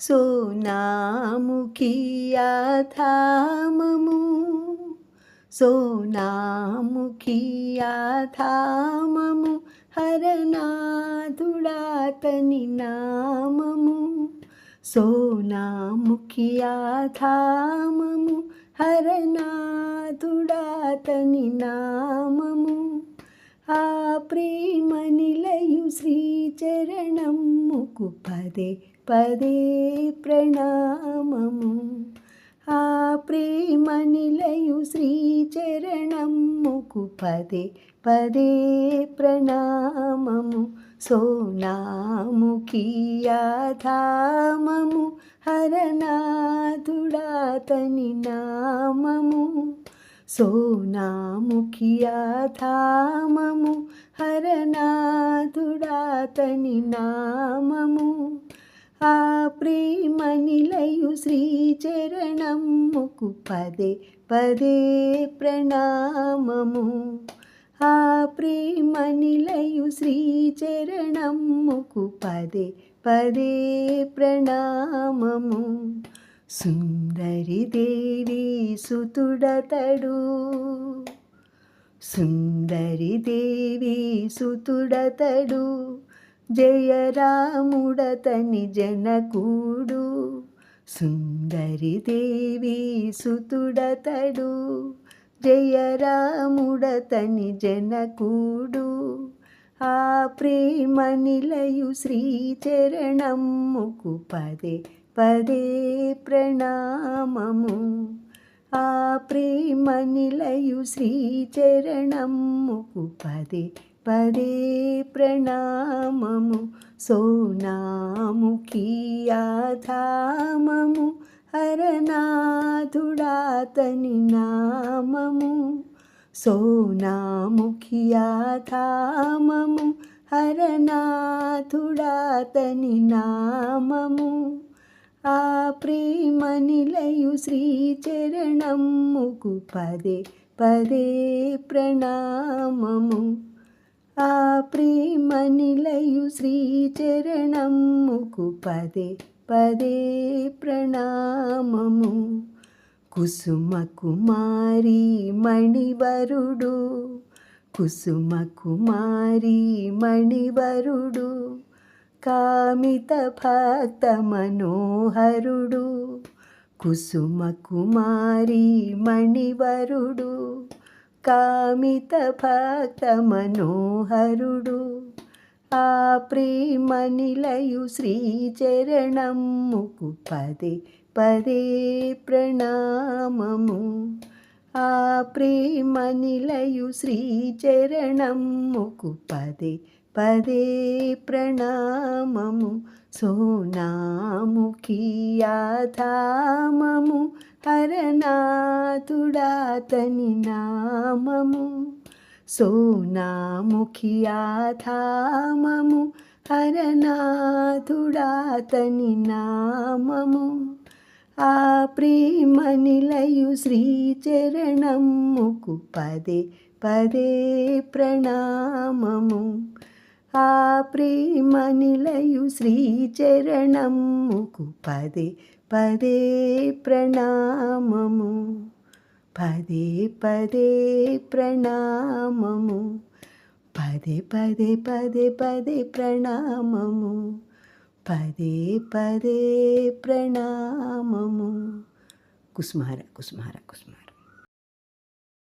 సోనాముఖియాధామము. సోనాముఖియాధామము హరనాథుడాతని నామము. సోనాముఖియాధామము హరనాథుడాతని నామము. ఆ ప్రేమ నిలయు శ్రీచరణముకు పదే పదే ప్రణామము. ఆ ప్రేమ నిలయు శ్రీచరణముకు పదే పదే ప్రణామము. సోనాముఖియాధామము హరనాథుడాతని నామము. సోనాముఖియాధామము హరనాథుడాతని నామము. ఆ ప్రేమ నిలయు శ్రీచరణముకు పదే పదే ప్రణామము. ఆ ప్రేమ నిలయు శ్రీచరణముకు పదే పదే ప్రణామము. సుందరి దేవి సుతుడతడు సుందరి దేవి సుతుడతడు జయరాముడతని జనకూడు సుందరి దేవి సుతుడతడు. జయరాముడతని జనకూడు ఆ ప్రేమ నిలయు శ్రీచరణముకు పదే పదే ప్రణామము. ఆ ప్రేమ నిలయు శ్రీచరణముకు పదే పదే ప్రణామము సోనాముఖియాధామము హరనాథుడాతని నామము సోనాముఖియాధామము హరనాథుడాతని నామము. ఆ ప్రేమ నిలయు శ్రీచరణముకు పదే పదే ప్రణామము. ఆ ప్రేమ నిలయు శ్రీచరణముకు పదే పదే ప్రణామము. కుసుమ కుమారి మణివరుడు కుసుమ కుమారి మణివరుడు కామిత భక్త మనోహరుడు కుసుమ కుమారి మణివరుడు. కామిత భక్త మనోహరుడు. ఆ ప్రేమ నిలయు శ్రీచరణముకు పదే పదే ప్రణామము. ఆ ప్రేమ నిలయు శ్రీచరణముకు పదే పదే ప్రణామము సోనాముఖియాధామము హరనాథుడాతని నామము సోనాముఖియాధామము హరనాథుడాతని నామము. ఆ ప్రేమ నిలయు శ్రీచరణముకు పదే పదే ప్రణామము. ఆ ప్రేమ నిలయు శ్రీచరణముకు పదే పదే ప్రణామము. పదే పదే ప్రణామము. పదే పదే పదే పదే ప్రణామము. పదే పదే ప్రణామము. కుస్మార కుస్మార కుస్మార.